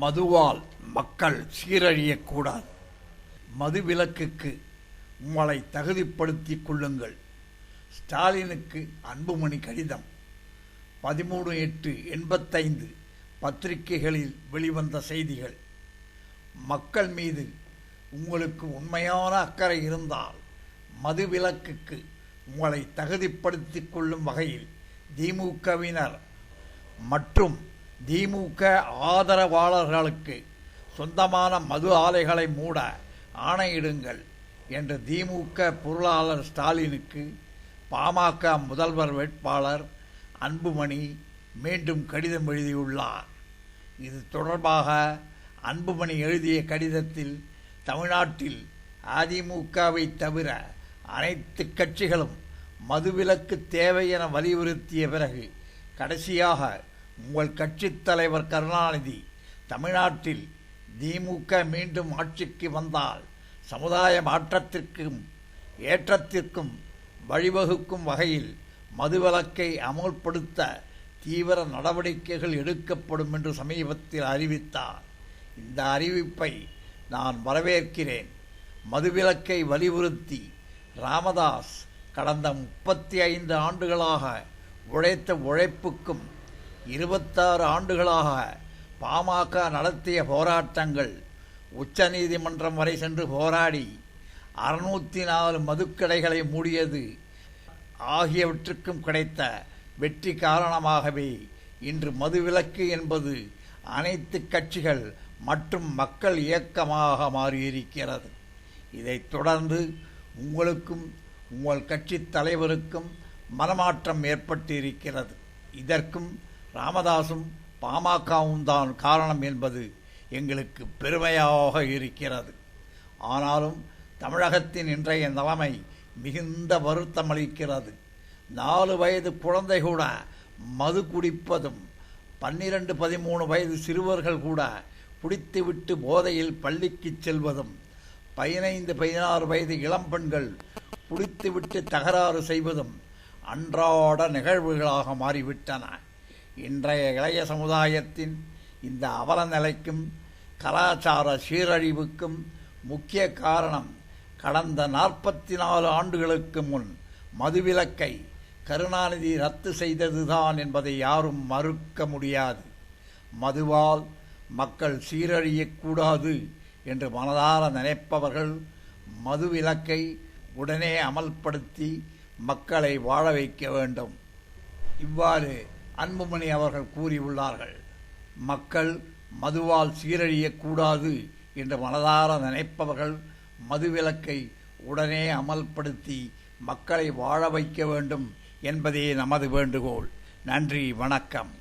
மதுவால் மக்கள் சீரழியக்கூடாது. மதுவிலக்குக்கு உங்களை தகுதிப்படுத்திக் கொள்ளுங்கள். ஸ்டாலினுக்கு அன்புமணி கடிதம். பதிமூணு எட்டு எண்பத்தைந்து பத்திரிகைகளில் வெளிவந்த செய்திகள். மக்கள் மீது உங்களுக்கு உண்மையான அக்கறை இருந்தால் மதுவிலக்குக்கு உங்களை தகுதிப்படுத்திக் கொள்ளும் வகையில் திமுகவினர் மற்றும் திமுக ஆதரவாளர்களுக்கு சொந்தமான மது ஆலைகளை மூட ஆணையிடுங்கள் என்று திமுக பொருளாளர் ஸ்டாலினுக்கு பாமக முதல்வர் வேட்பாளர் அன்புமணி மீண்டும் கடிதம் எழுதியுள்ளார். இது தொடர்பாக அன்புமணி எழுதிய கடிதத்தில் தமிழ்நாட்டில் அதிமுகவை தவிர அனைத்து கட்சிகளும் மதுவிலக்கு தேவை என வலியுறுத்திய பிறகு கடைசியாக உங்கள் கட்சித் தலைவர் கருணாநிதி தமிழ்நாட்டில் திமுக மீண்டும் ஆட்சிக்கு வந்தால் சமுதாய மாற்றத்திற்கும் ஏற்றத்திற்கும் வழிவகுக்கும் வகையில் மதுவிலக்கை அமுல்படுத்த தீவிர நடவடிக்கைகள் எடுக்கப்படும் என்று சமீபத்தில் அறிவித்தார். இந்த அறிவிப்பை நான் வரவேற்கிறேன். மதுவிலக்கை வலியுறுத்தி ராமதாஸ் கடந்த முப்பத்தி ஐந்து ஆண்டுகளாக உழைத்த உழைப்புக்கும் இருபத்தாறு ஆண்டுகளாக பாமக நடத்திய போராட்டங்கள் உச்சநீதிமன்றம் வரை சென்று போராடி அறுநூற்றி நாலு மதுக்கடைகளை மூடியது ஆகியவற்றுக்கும் கிடைத்த வெற்றி காரணமாகவே இன்று மதுவிலக்கு என்பது அனைத்து கட்சிகள் மற்றும் மக்கள் இயக்கமாக மாறியிருக்கிறது. இதைத் தொடர்ந்து உங்களுக்கும் உங்கள் கட்சி தலைவருக்கும் மனமாற்றம் ஏற்பட்டிருக்கிறது. இதற்கும் ராமதாசும் பாமகவும் தான் காரணம் என்பது எங்களுக்கு பெருமையாக இருக்கிறது. ஆனாலும் தமிழகத்தின் இன்றைய நிலைமை மிகுந்த வருத்தமளிக்கிறது நாலு வயது குழந்தை கூட மது குடிப்பதும் பன்னிரண்டு பதிமூணு வயது சிறுவர்கள் கூட குடித்துவிட்டு போதையில் பள்ளிக்கு செல்வதும் பதினைந்து பதினாறு வயது இளம்பெண்கள் குடித்துவிட்டு தகராறு செய்வதும் அன்றாட நிகழ்வுகளாக மாறிவிட்டன. இன்றைய இளைய சமுதாயத்தின் இந்த அவல நிலைக்கும் கலாச்சார சீரழிவுக்கும் முக்கிய காரணம் கடந்த நாற்பத்தி நாலு ஆண்டுகளுக்கு முன் மதுவிலக்கை கருணாநிதி ரத்து செய்ததுதான் என்பதை யாரும் மறுக்க முடியாது. மதுவால் மக்கள் சீரழியக்கூடாது என்று மனதார நினைப்பவர்கள் மதுவிலக்கை உடனே அமல்படுத்தி மக்களை வாழ வைக்க வேண்டும். இவ்வாறு அன்புமணி அவர்கள் கூறியுள்ளார்கள் மக்கள் மதுவால் சீரழியக்கூடாது என்று மனதார நினைப்பவர்கள் மதுவிலக்கை உடனே அமல்படுத்தி மக்களை வாழ வைக்க வேண்டும் என்பதே நமது வேண்டுகோள். நன்றி வணக்கம்.